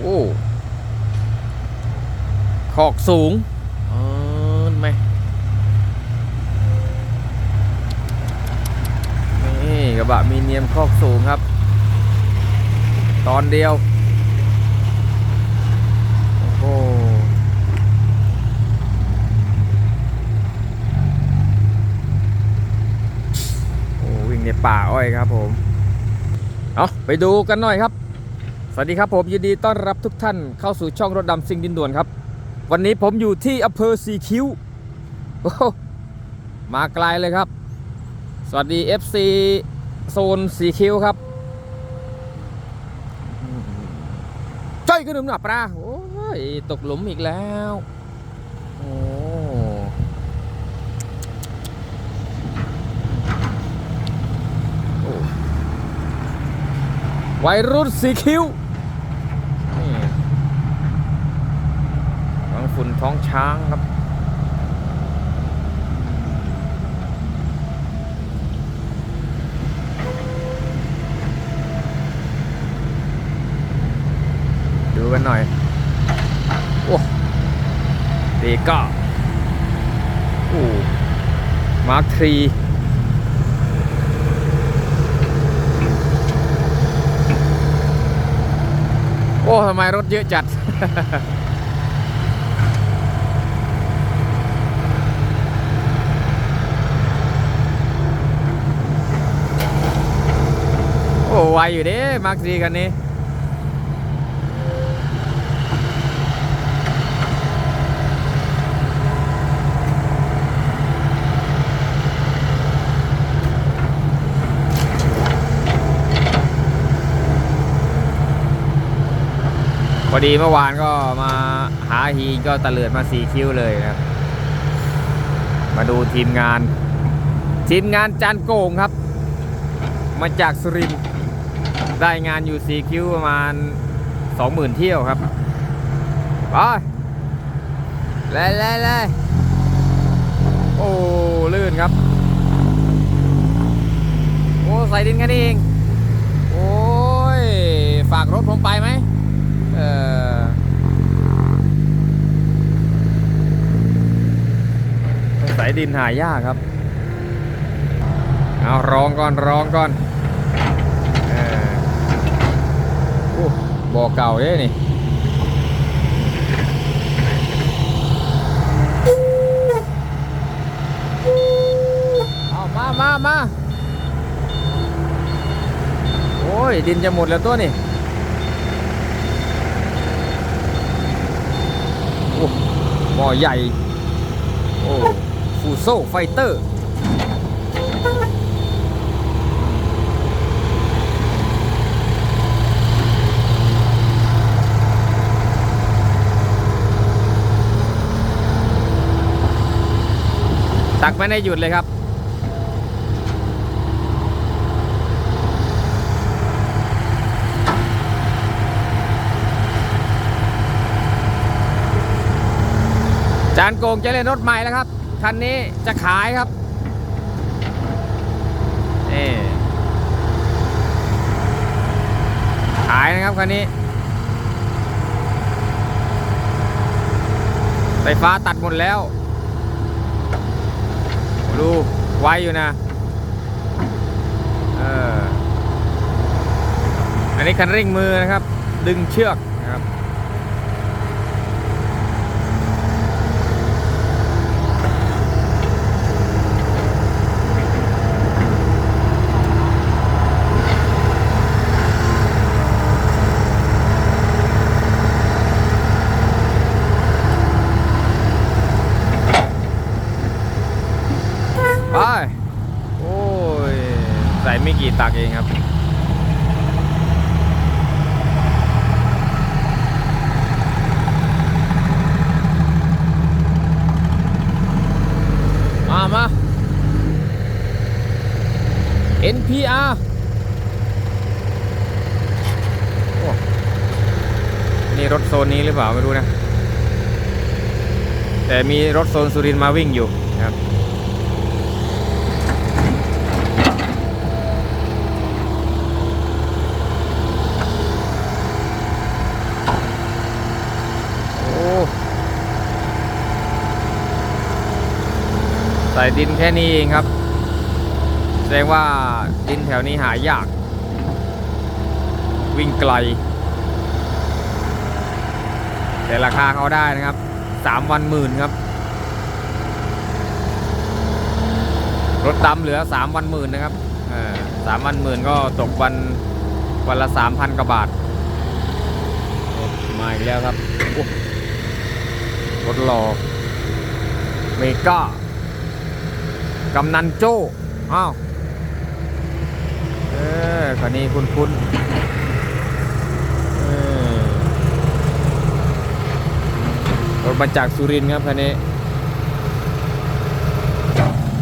โอ้ขอกสูงเออไหมนี่กระบะมีเนียมคอกสูงครับ ตอนเดียว โอ้โหวิ่งในป่าอ้อยครับผม เอาไปดูกันหน่อยครับ สวัสดีครับผมยินดีต้อนรับทุกท่านเข้าสู่ช่องรถดำซิงดินด่วนครับ วันนี้ผมอยู่ที่อำเภอสีคิ้วโอ้มาไกลเลยครับ สวัสดี FC โซนสีคิ้วครับจ้อยกระดึมหนับปลาโอ้ยตกหลุมอีกแล้วโอ้โอ้วัยรุ่นสีคิ้วนี่ท้อง ฝุ่นท้องช้างครับ ดูกันหน่อย โอ้ดีก็โอ้มาร์คทรีโอ้ทำไมรถเยอะจัด ไวอยู่เด้มาร์คซีคันนี้พอดีเมื่อวานก็มาหาฮีก็ตะเลิดมาสีคิ้วเลยนะครับมาดูทีมงาน ทีมงานจานโกงครับ มาจากสุรินทร์ ได้งานอยู่สีคิวประมาณสองหมื่นเที่ยวครับไปเลยเลยเลยโอ้ ลื่นครับ โอ้ใส่ดินกันเอง โอ้ย ฝากรถผมไปไหมเออสายดินหายากครับ เอาร้องก่อนร้องก่อนเออโอ้ บ่อเก่าเด้นี่เอามามามาโอ้ย ดินจะหมดแล้วตัวนี่โอ้หม้อใหญ่ โอ้ฟูโซไฟเตอร์ ตักไม่ได้หยุดเลยครับ จานโกงจะเล่นรถใหม่แล้วครับ คันนี้จะขายครับนี่ขายนะครับคันนี้ ไฟฟ้าตัดหมดแล้ว ดูไวอยู่นะเอออันนี้คันเร่งมือนะครับ ดึงเชือกนะครับ ไป โอ้ย ใส่ไม่กี่ตักเองครับ มามา NPR โอ้นี่รถโซนนี้หรือเปล่าไม่รู้นะ แต่มีรถโซนสุรินมาวิ่งอยู่นะครับ ใส่ดินแค่นี้เองครับ แสดงว่าดินแถวนี้หายาก วิ่งไกล แต่ราคาเขาได้นะครับสามวันหมื่นครับ รถดำเหลือสามวันหมื่นนะครับสามวันหมื่นก็ตกวันวันละสามพันกว่าบาทมาอีกแล้วครับรถหล่อเมก้า กำนันโจ้อ้าวเออคันนี้คุ้นคุ้นๆรถมาจากสุรินทร์ครับคันนี้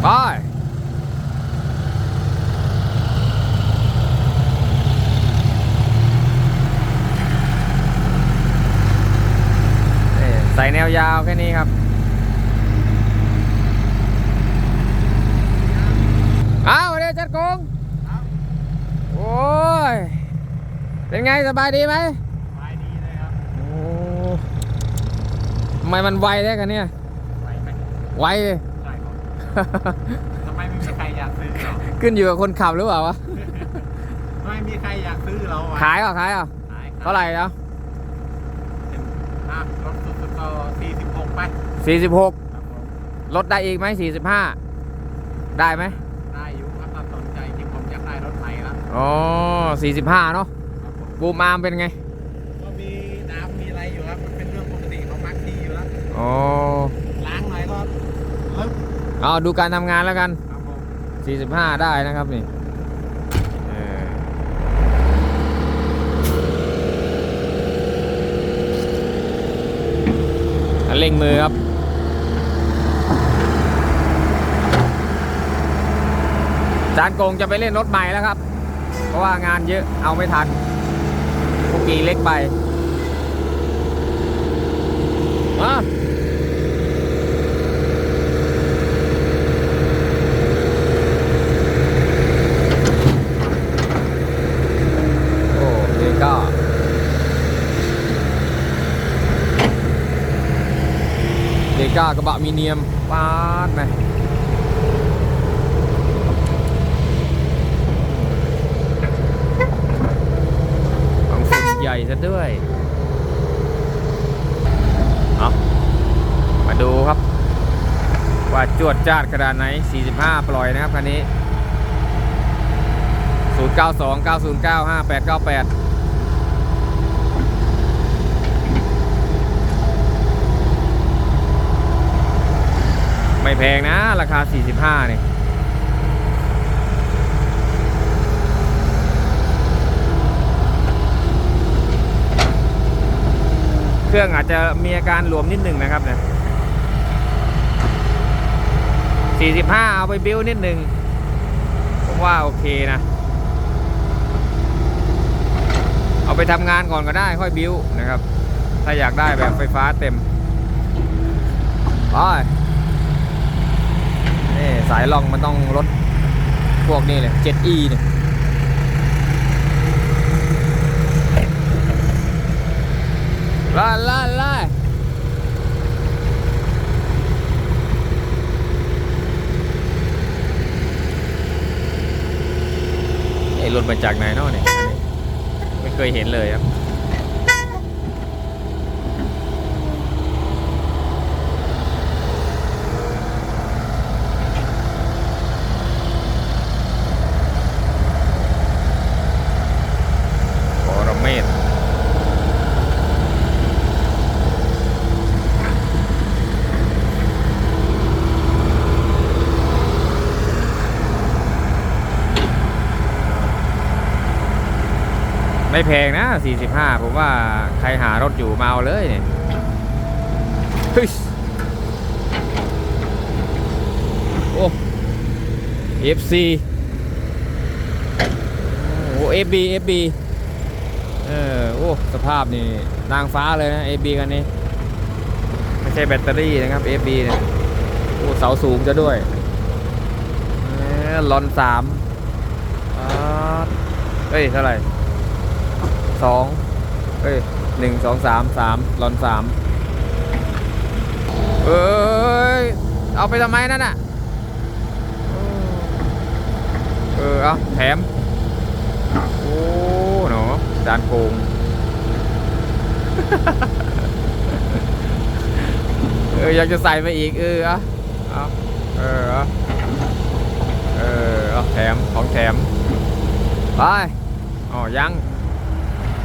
ไปใส่แนวยาวแค่นี้ครับ อ้าวเดี๋ยวจัดกงโอ้ย เป็นไงสบายดีไหมไปดีเลยครับโอ้ทำไมมันไวได้กันเนี่ยไปไหมไวเลยใช่ครับทำไมไม่มีใครอยากซื้อเราขึ้นอยู่กับคนขับหรือเปล่าวะ ไม่มีใครอยากซื้อเราอะขายเหรอขายเหรอขายเท่าไหร่แล้วอะรถสุดๆก็สี่สิบหกไปสี่สิบหกครับผมลดได้อีกไหมสี่สิบห้าได้ไหมได้อยู่ครับถ้าสนใจที่ผมอยากได้รถใหม่ละอ๋อสี่สิบห้าเนาะครั บผมบูมอาร์มเป็นไง ก็มีน้ำมีอะไรอยู่ครับ มันเป็นเรื่องปกติของมักซีอยู่แล้ว อ๋อ ล้างหน่อยก็ลึกเอาดูการทำงานแล้วกัน ครับผม45 ได้นะครับนี่เอออันเร่งมือครับ จานโกงจะไปเล่นรถใหม่แล้วครับ เพราะว่างานเยอะเอาไม่ทัน พวกกีเล็กไปมาเดก้าเดก้ากระบะมีเนียมปาดไหม ของฝุ่นใหญ่ซะด้วย เอามาดูครับ ว่าจวดจาดขนาดไหน 45 ปล่อยนะครับคันนี้ 092 909 5898ไม่แพงนะ ราคา 45เนี่ยเครื่องอาจจะมีอาการหลวมนิดหนึ่งนะครับเนี่ย 45 เอาไปบิ้วนิดหนึ่งผมว่าโอเคนะ เอาไปทำงานก่อนก็ได้ค่อยบิ้วนะครับ ถ้าอยากได้แบบไฟฟ้าเต็มไปนี่สายล่องมันต้องลดพวกนี้เลย 7E เนี่ยลาลาลาไอ้รถ มาจากไหนนอกเนี่ยไม่เคยเห็นเลยครับ ปรเมศ ไม่แพงนะ 45 ผมว่าใครหารถอยู่มาเอาเลยเนี่ยเฮ้ยโอ้ FC โอ้ FB FB เออ โอ้ สภาพนี่นางฟ้าเลยนะ FB กันนี้ ไม่ใช่แบตเตอรี่นะครับ FB เนี่ยโอ้เสาสูงจะด้วยเออลอนสามอ่าเอ้ย เท่าไหร่ สองเอ้ยหนึ่งสองสามสามลอนสามเอ้ย เอาไปทำไมนั่นน่ะ เออ เอาแถม โอ้หนอจานโกง เออ อยากจะใส่มาอีก เออ เอาเอาเออเอาเออ เอาแถม ของแถม ไป อ๋อ ยัง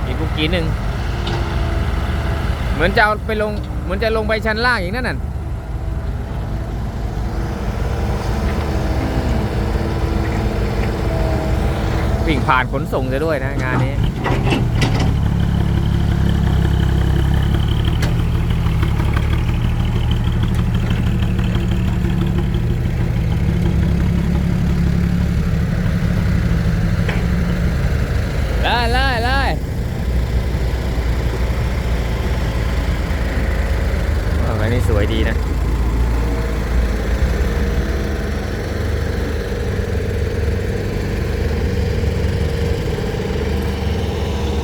อีกกุกกี้หนึ่งเหมือนจะเอาไปลงเหมือนจะลงไปชั้นล่างอีกนั่นน่ะวิ่งผ่านขนส่งจะด้วยนะงานนี้ ไล่ไล่ไล่อัน นี้สวยดีนะ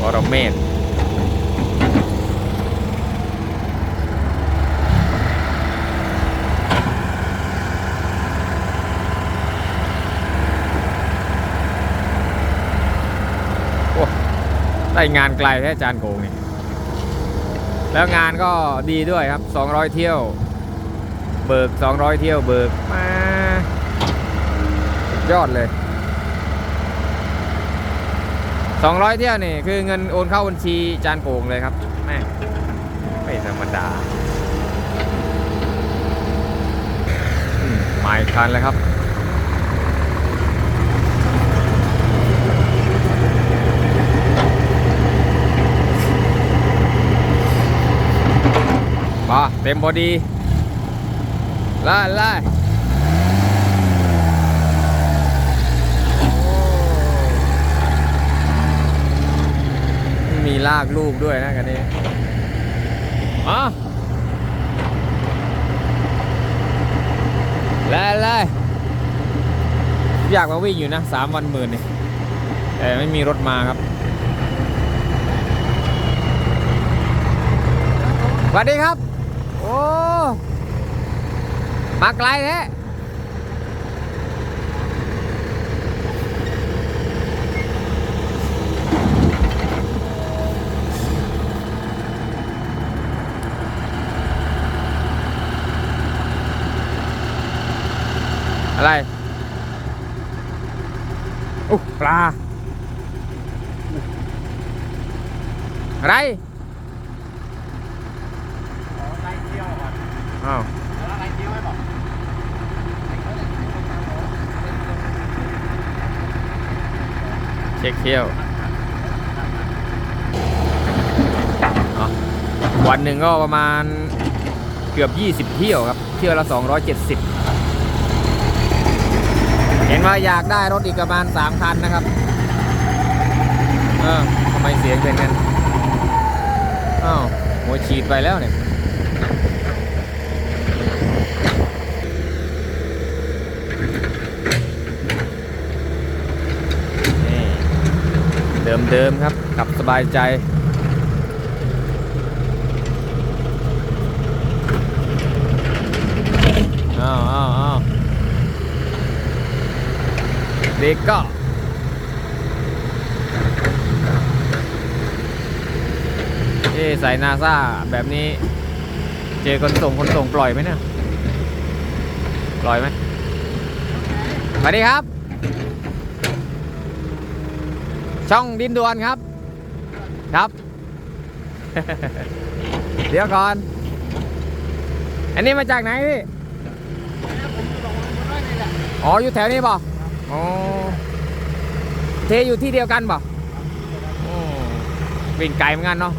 วรเมศโอ้ได้งานไกลแท้จานโกงนี่แล้วงานก็ดีด้วยครับ 200 เที่ยว เบิก 200 เที่ยวเบิกมาสุดยอดเลย 200 เที่ยวนี่คือเงินโอนเข้าบัญชีจานโกงเลยครับแม่ไม่ธรรมดาอืมมาอีกคันแล้วครับมาเต็มพอดีไล่ไล่โอ้มีลากลูกด้วยนะกันนี้มาไล่ไล่อยากมาวิ่งอยู่นะสามวันหมื่นนี่แต่ไม่มีรถมาครับสวัสดีครับ โอ้ มาไกลแท้ะไรอุ๊ยปลา อะไร ขอไล่เที่ยวก่อน อ้าว แล้วไล่เที่ยวให้บอก เที่ยววันหนึ่งก็ประมาณเกือบ 20 เที่ยวครับ เที่ยวละ 270 เห็นว่าอยากได้รถอีกประมาณ 3 คันนะครับ เออทำไมเสียงเป็นกันอ้าวหัวฉีดไปแล้วเนี่ย นี่ เดิมครับขับสบายใจ อ้าวอ้าวอ้าวเด็กก็เอ๊ะใส่นาซาแบบนี้ เจอคนส่งคนส่งปล่อยไหมเนี่ย ปล่อยไหมสวัสดีครับ ช่องดินดวนครับ ครับ เดี๋ยวก่อน อันนี้มาจากไหนพี่อ๋ออยู่แถวนี้ป่ะอ๋อเทอยู่ที่เดียวกันป่ะวิ่งไกลเหมือนกันเนาะ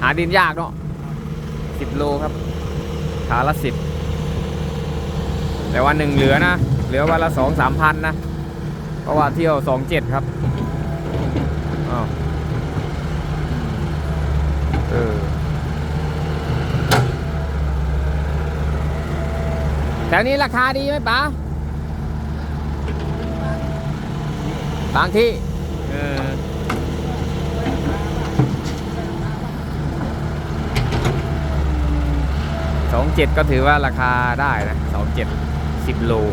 หาดินยากเนาะสิบโลครับขาละสิบแต่วันหนึ่งเหลือนะ เหลือวันละสองสามพันนะ เพราะว่าเที่ยวสองเจ็ดครับ อ้าว เออแถวนี้ราคาดีไหมป๋าบางที่เออสองเจ็ดก็ถือว่าราคาได้นะสองเจ็ดสิบโลว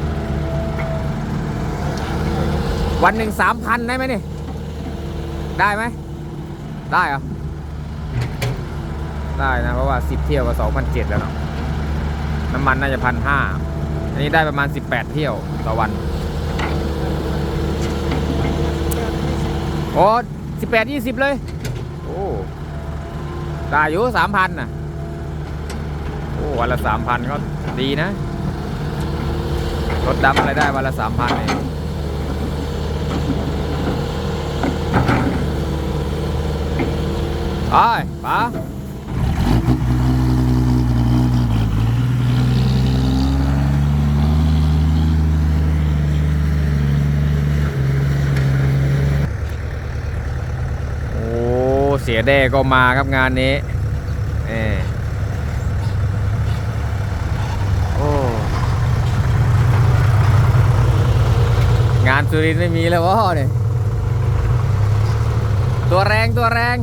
วันหนึ่งสามพันได้ไหมนี่ ได้ไหม ได้เหรอ ได้นะ เพราะว่าสิบเที่ยวก็สองพันเจ็ดแล้วเนาะน้ำมันน่าจะพันห้าอันนี้ได้ประมาณสิบแปดเที่ยวต่อวันโอ้สิบแปดยี่สิบเลย โอ้ได้อยู่สามพันน่ะ โอ้วันละสามพันก็ดีนะ รถดำอะไรได้วันละสามพันเอง ไปป๋าโอ้เสียแด้ก็มาครับงานนี้เออโอ้งานสุรินไม่มีแล้ววะเนี่ยตัวแรงตัวแรง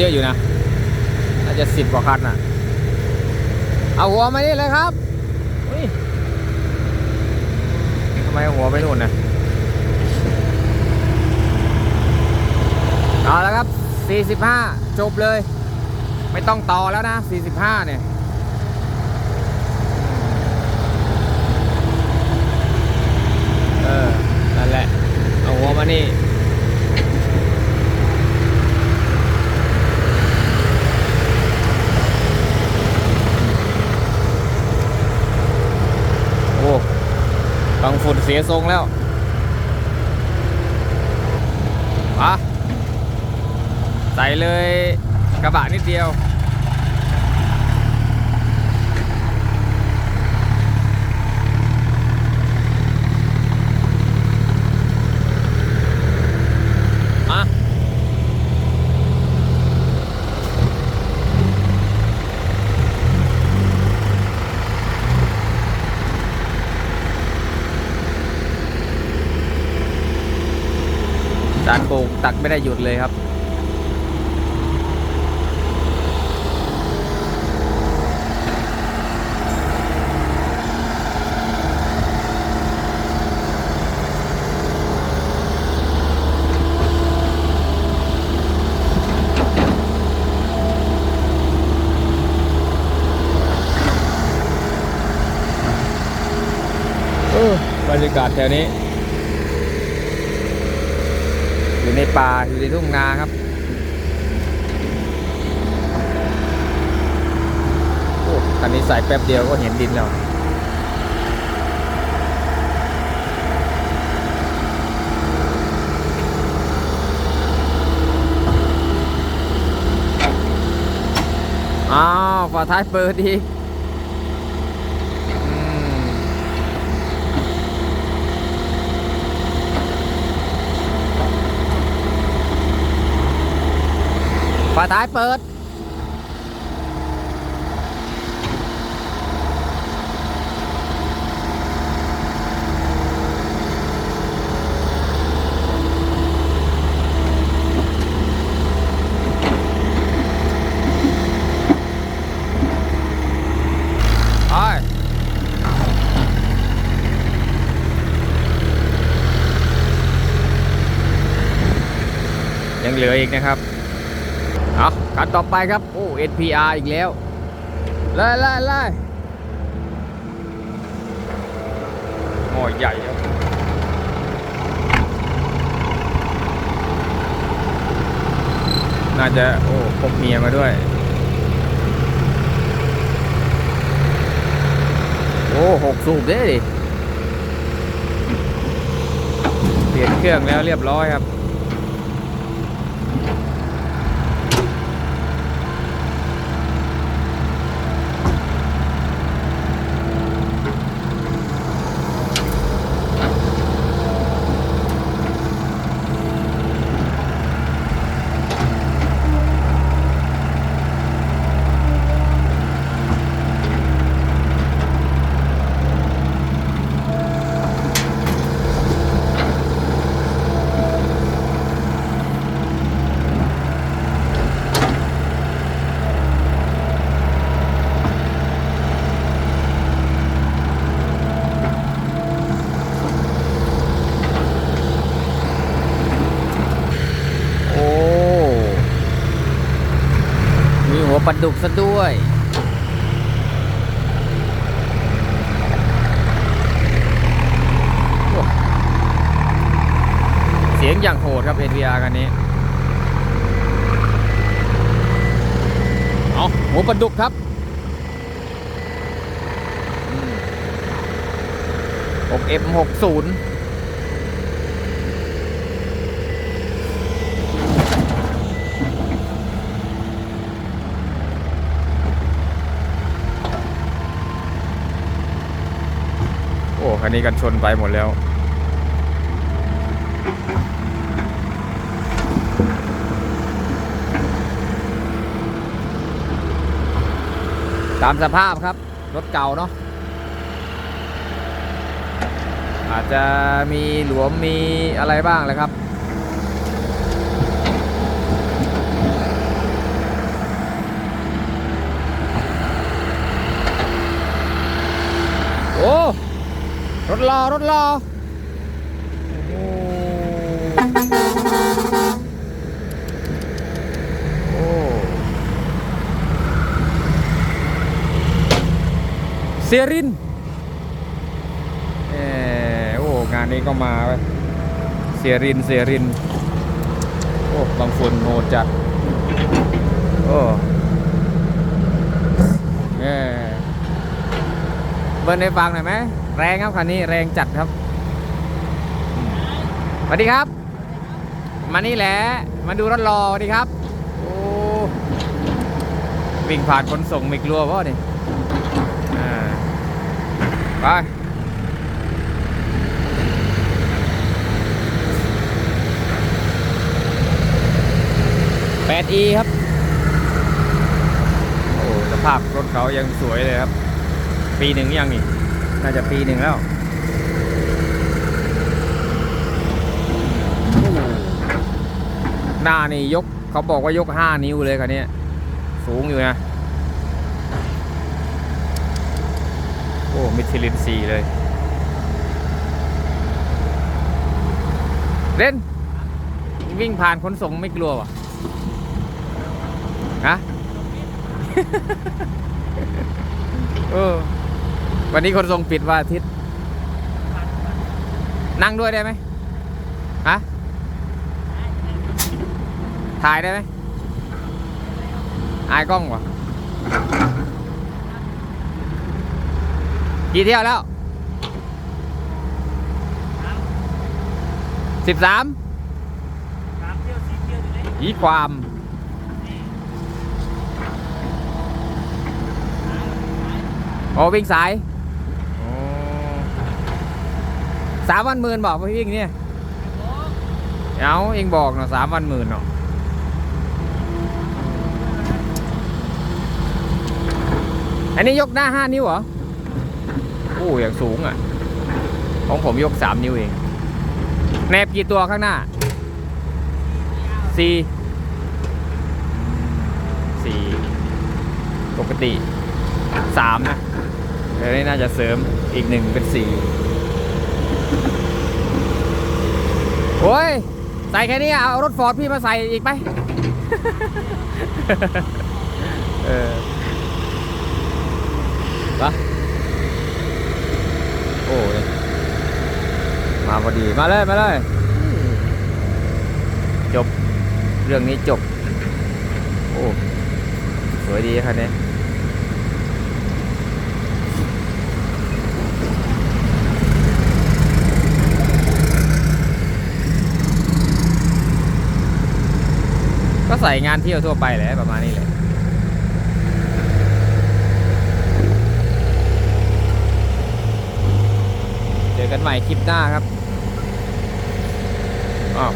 เยอะอยู่นะน่าจะสิบกว่าคันน่ะ เอาหัวมานี่เลยครับอุ้ยทำไมหัวไปนู่นนะเอาแล้วครับ 45 จบเลย ไม่ต้องต่อแล้วนะ 45 เนี่ยเออนั่นแหละ เอาหัวมานี่ โอ้ต้อง ฝุ่นเสียทรงแล้วอะใส่เลยกระบะนิดเดียว มา จานโกงตักไม่ได้ หยุดเลยครับบรรยากาศแถวนี้ อยู่ ในป่าอยู่ในทุ่งนาครับโอ้คันนี้ใส่แป๊บเดียวก็เห็นดินแล้วอ้าวฝาท้ายเปิดอี ฝาท้ายเปิดไปยังเหลืออีกนะครับ คันต่อไปครับ โอ้ NPR อีกแล้วไล่ไล่ไล่หม้อใหญ่ครับน่าจะโอ้พกเมียมาด้วย โอ้หกสูบเด้ดิเปลี่ยนเครื่องแล้วเรียบร้อยครับ ดุกซะด้วย เสียงอย่างโหดครับ NVR กันนี้ เอาหัวปลาดุกครับโอ้เอฟหกศูนย์ันนี้กันชนไปหมดแล้ว ตามสภาพครับ รถเก่าเนาะอาจจะมีหลวมมีอะไรบ้างแหละครับ โอ้ รถรอรถรอโอ้โอ้เซียรินเออโอ้ งานนี้ก็มาเว้ยเซียรินเซียริน โอ้ บางฝุ่นโหดจัด โอ้เออเบิร์นให้ฟังหน่อยไหม แรงครับคันนี้แรงจัดครับสวัสดีครับ มานี่แหละมาดูรถรอสวัสดีครับโอ้วิ่งผ่านคนส่งไม่กลัวเพราะนี่ไปแปดอีครับ โอ้สภาพรถเขายังสวยเลยครับ ปีหนึ่งยังนี่ น่าจะปีหนึ่งแล้วหน้านี่ยกเขาบอกว่ายกห้านิ้วเลยคันนี้สูงอยู่นะ โอ้มิชลินสีเลย เล่น วิ่งผ่านขนส่งไม่กลัววะฮะ เออ วันนี้ขนส่งปิดวันอาทิตย์ นั่งด้วยได้ไหมฮะถ่ายได้ไหมอายกล้องวะกี่เที่ยวแล้วสิบสามสามเที่ยวสี่เที่ยวอยู่เลยอีความโอ้วิ่งสายโอ้ สามวันหมื่นบอกไปวิ่งเนี่ยเอาเองบอกเนาะสามวันหมื่นเนาะอันนี้ยกหน้าห้านิ้วเหรอโอ้อย่างสูงอะ ของผมยกสามนิ้วเองแนบกี่ตัวข้างหน้าสี่สี่ปกติสามนะเดี๋ยวนี้น่าจะเสริมอีกหนึ่งเป็นสี่ โอ้ย ใส่แค่นี้เอารถฟอร์ดพี่มาใส่อีกไป เออปะโอ้ย มาพอดี มาเลย มาเลย จบ เรื่องนี้จบ โอ้ สวยดีคันนี้ ใส่งานเที่ยวทั่วไปแหละประมาณนี้แหละเจอกันใหม่คลิปหน้าครับอ้าว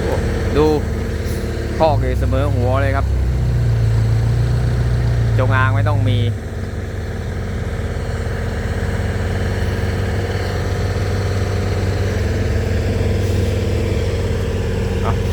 โอ้ดูพอกเลยเสมอหัวเลยครับ จงอางไม่ต้องมี อะ